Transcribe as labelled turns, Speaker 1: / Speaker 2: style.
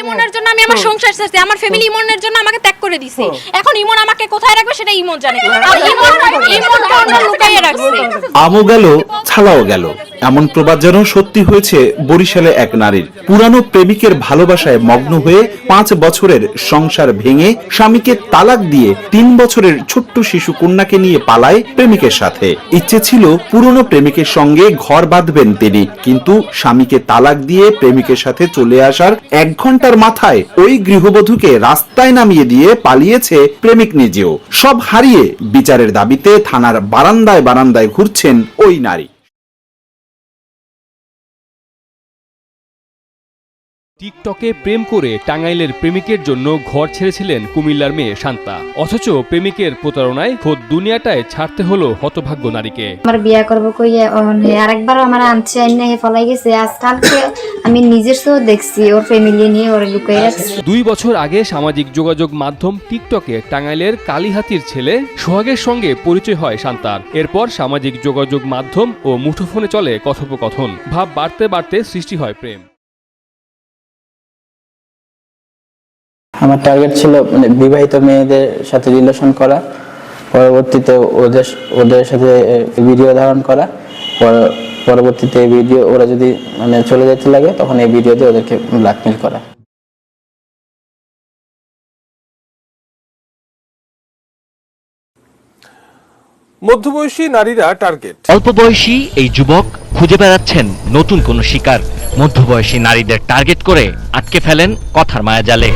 Speaker 1: ইমনের জন্য আমি আমার সংসার ছাড়ছি আমার ফ্যামিলি ইমনের জন্য আমাকে ত্যাগ করে দিছে। এখন ইমন আমাকে কোথায় রাখবে সেটা ইমন জানে। আর ইমন ইমনকে অন্য লুকাইয়ে রাখছে।
Speaker 2: আমও গেল ছালাও গেল। এমন প্রবাদ যেন সত্যি হয়েছে বরিশালে এক নারীর। পুরানো প্রেমিকের ভালোবাসায় মগ্ন হয়ে পাঁচ বছরের সংসার ভেঙে স্বামীকে তালাক দিয়ে তিন বছরের ছোট্ট শিশু কন্যাকে নিয়ে পালায় প্রেমিকের সাথে। ইচ্ছে ছিল পুরনো প্রেমিকের সঙ্গে ঘর বাঁধবেন তিনি, কিন্তু স্বামীকে তালাক দিয়ে প্রেমিকের সাথে চলে আসার এক ঘণ্টার মাথায় ওই গৃহবধূকে রাস্তায় নামিয়ে দিয়ে পালিয়েছে প্রেমিক নিজেও। সব হারিয়ে বিচারের দাবিতে থানার বারান্দায় বারান্দায় ঘুরছেন ওই নারী।
Speaker 3: টিকটকে প্রেম করে টাঙ্গাইলের প্রেমিকের জন্য ঘর ছেড়েছিলেন কুমিল্লার মেয়ে শান্তা। অথচ প্রেমিকের প্রতারণায় খোদ দুনিয়াটায় ছাড়তে হলো হতভাগ্য নারীকে।
Speaker 4: আমার বিয়া করব কইয়া আরেকবার আমার আনছে আইনা ফলাই গেছে। আজকালকে আমি নিজের তো দেখছি ওর ফ্যামিলি নিয়ে ওরে লুকাই রাখছি।
Speaker 3: দুই বছর আগে সামাজিক যোগাযোগ মাধ্যম টিকটকে টাঙ্গাইলের কালীহাতির ছেলে সোহাগের সঙ্গে পরিচয় হয় শান্তার। এরপর সামাজিক যোগাযোগ মাধ্যম ও মুঠোফোনে চলে কথোপকথন। ভাব বাড়তে বাড়তে সৃষ্টি হয় প্রেম।
Speaker 5: আমার টার্গেট ছিল মানে বিবাহিত মেয়েদের সাথে রিলেশন করা পরবর্তীতে ওদের ওদের সাথে ভিডিও ধারণ করা পরবর্তীতে এই ভিডিও ওরা যদি মানে চলে যেতে লাগে তখন এই ভিডিও দিয়ে ওদেরকে ব্ল্যাকমেল করা।
Speaker 6: মধ্যবয়সী নারীরা টার্গেট
Speaker 7: অল্প বয়সী এই যুবক খুঁজে বেড়াচ্ছেন নতুন কোনো শিকার। মধ্যবয়সী নারীদের টার্গেট করে আটকে ফেলেন কথার মায়াজালে।